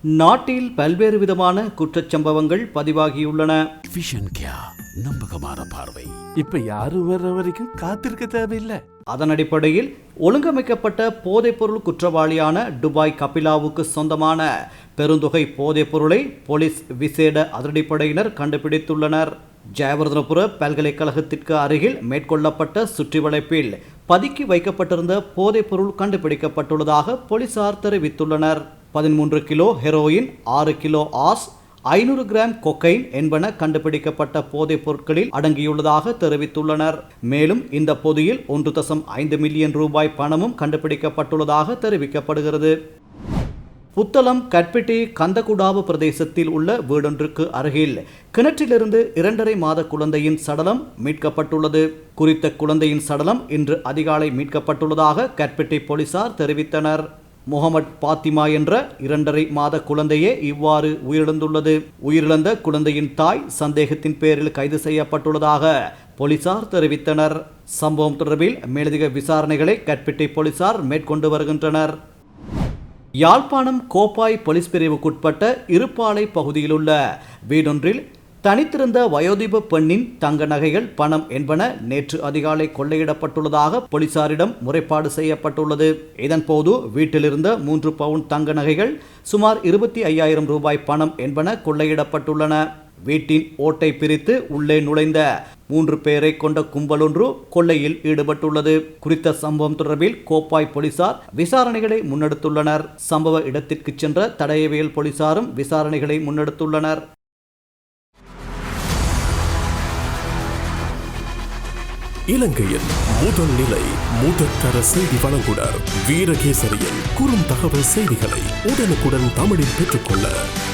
நாட்டில் பல்வேறு விதமான குற்றச்சம்பவங்கள் பதிவாகியுள்ளன. விஷன் கியா நம்பகமான பார்வை இப்ப யாரும் வர்ற வரைக்கும் காத்திருக்க தேவையில்லை. அதன் அடிப்படையில் ஒழுங்கமைக்கப்பட்ட போதைப்பொருள் குற்றவாளியான துபாய் கபிலாவுக்கு சொந்தமான பெருந்தொகை போதைப்பொருளை போலீஸ் விசேட அதிரடிப்படையினர் கண்டுபிடித்துள்ளனர். ஜெயவர்தனபுர பல்கலைக்கழகத்திற்கு அருகில் மேற்கொள்ளப்பட்ட சுற்றிவளைப்பில் பதுக்கி வைக்கப்பட்டிருந்த போதைப்பொருள் கண்டுபிடிக்கப்பட்டுள்ளதாக போலீசார் தெரிவித்துள்ளனர். பதிமூன்று கிலோ ஹெரோயின் ஆறு கிலோ ஆஸ் ஐநூறு கிராம் கொக்கைன் என்பன கண்டுபிடிக்கப்பட்ட போதைப் பொருட்களில் அடங்கியுள்ளதாக தெரிவித்துள்ளனர். மேலும் இந்த பொதியில் ஒன்று தசம் ஐந்து மில்லியன் ரூபாய் பணமும் கண்டுபிடிக்கப்பட்டுள்ளதாக தெரிவிக்கப்படுகிறது. புத்தளம் கட்பிட்டி கந்தகுடாவு பிரதேசத்தில் உள்ள வீடொன்றுக்கு அருகில் கிணற்றிலிருந்து இரண்டரை மாத குழந்தையின் சடலம் மீட்கப்பட்டுள்ளது. குறித்த குழந்தையின் சடலம் இன்று அதிகாலை மீட்கப்பட்டுள்ளதாக கட்பிட்டி போலீசார் தெரிவித்தனர். முகமட் பாத்திமா என்ற இரண்டரை மாத குழந்தையே இவ்வாறு உயிரிழந்துள்ளது. உயிரிழந்த குழந்தையின் தாய் சந்தேகத்தின் பேரில் கைது செய்யப்பட்டுள்ளதாக போலீசார் தெரிவித்தனர். சம்பவம் தொடர்பில் மேலதிக விசாரணைகளை கட்பிட்டி போலீசார் மேற்கொண்டு வருகின்றனர். யாழ்ப்பாணம் கோப்பாய் போலீஸ் பிரிவுக்குட்பட்ட இருப்பாலை பகுதியிலுள்ள வீடொன்றில் தனித்திருந்த வயோதிப பெண்ணின் தங்க நகைகள் பணம் என்பன நேற்று அதிகாலை கொள்ளையிடப்பட்டுள்ளதாக போலீசாரிடம் முறைப்பாடு செய்யப்பட்டுள்ளது. இதன்போது வீட்டிலிருந்த மூன்று பவுன் தங்க நகைகள் சுமார் இருபத்தி ஐயாயிரம் ரூபாய் பணம் என்பன கொள்ளையிடப்பட்டுள்ளன. வீட்டின் ஓட்டை பிரித்து உள்ளே நுழைந்த மூன்று பேரை கொண்ட கும்பலொன்று கொள்ளையில் ஈடுபட்டுள்ளது. குறித்த சம்பவம் தொடர்பில் கோப்பாய் போலீசார் விசாரணைகளை முன்னெடுத்துள்ளனர். சம்பவ இடத்திற்கு சென்ற தடயவியல் போலீசாரும் விசாரணைகளை முன்னெடுத்துள்ளனர். இலங்கையின் முதல் நிலை முதற்கர செய்தி வழங்குனர் வீரகேசரியின் குறும் தகவல் செய்திகளை உடனுக்குடன் தமிழில் பெற்றுக்கொள்ள